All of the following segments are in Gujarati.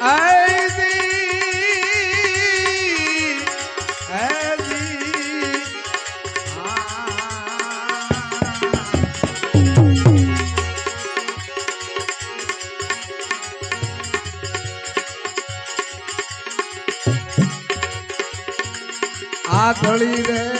આ દળી રે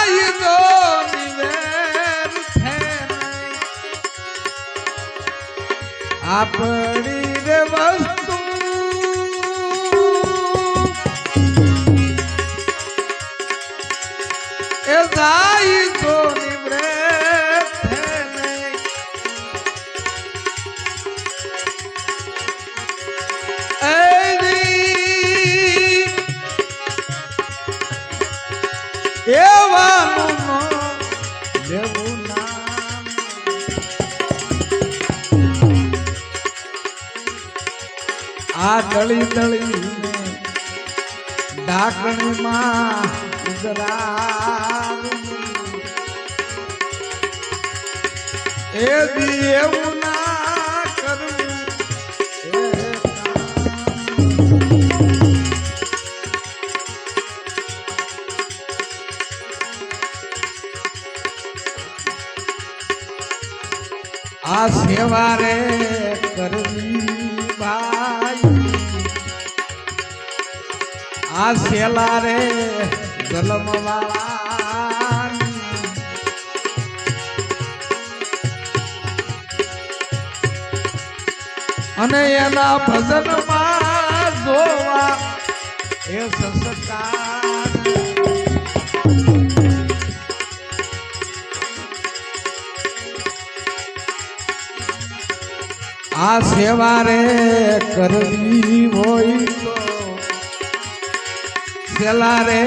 આપણી રે વસ્તુ. એ જાય આ દળી દળી ઢાકણીમાં ઉગરાવું એ દી એવું આ સેવા રે આ રે જલમ અને એના ભજનમાં જોવા એ સંસ્કાર. આ સેવા રે કરવી હોય તો સેલા રે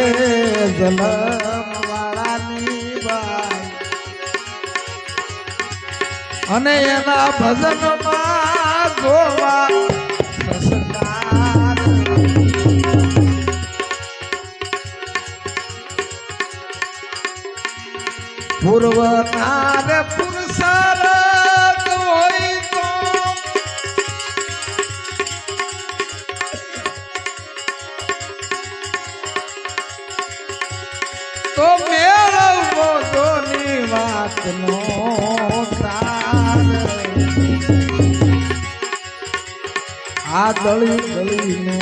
જલમ વાળાની અને એના ભજનમાં જોવા સંસ્કાર પૂર્વ નાર વાતનો તાર આ દળી દળીને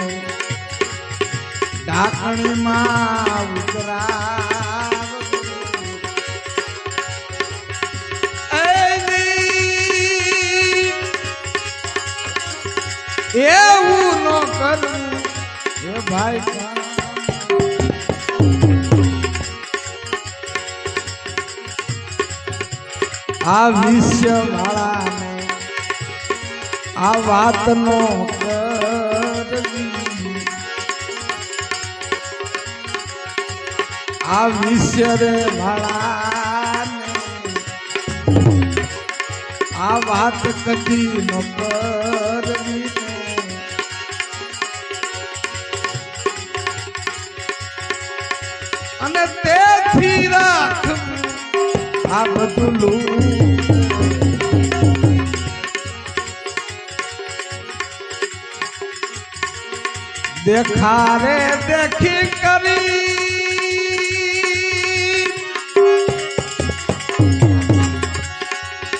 ઢાકણીમાં ઉતરા એવું ન કરવું. એ ભાઈ આ વિશ્ય વાળાને આ વાતનો આ વિશ્ય રે વાળાને આ વાત કદી ન કરવી. અને તેથી રાખવું આ બધું દેખારે દેખી કરી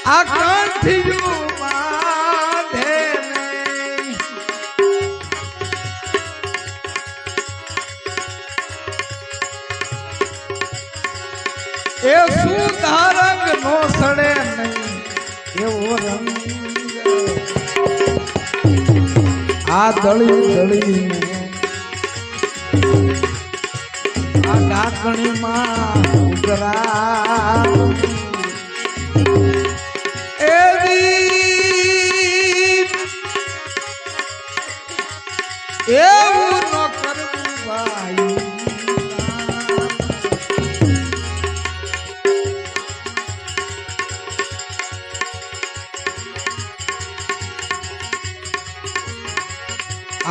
આ કંઠિયું આ દળી દળી આ ઢાંકણીમાં ઉગરા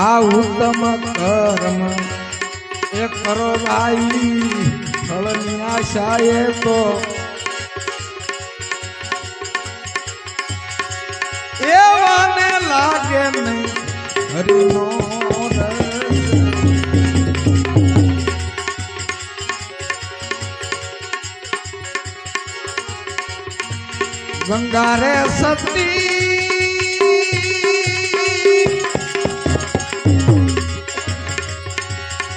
આ ઉત્તમ કર્મ એ કરો ભાઈ ફળની આશાએ તો એવાને લાગે નહીં હરિનો. ગંગા સતી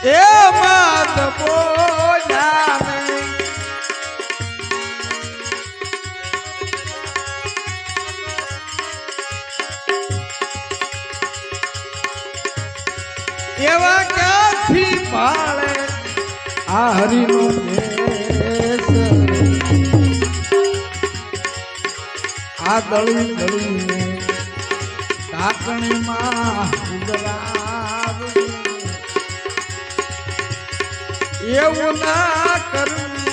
એ માત બોજાને એવા ક્યાંથી પાળે આ હરિનો આ દળી દળીને ઢાંકણીમાં ઉગરાવે એવું ના કરવું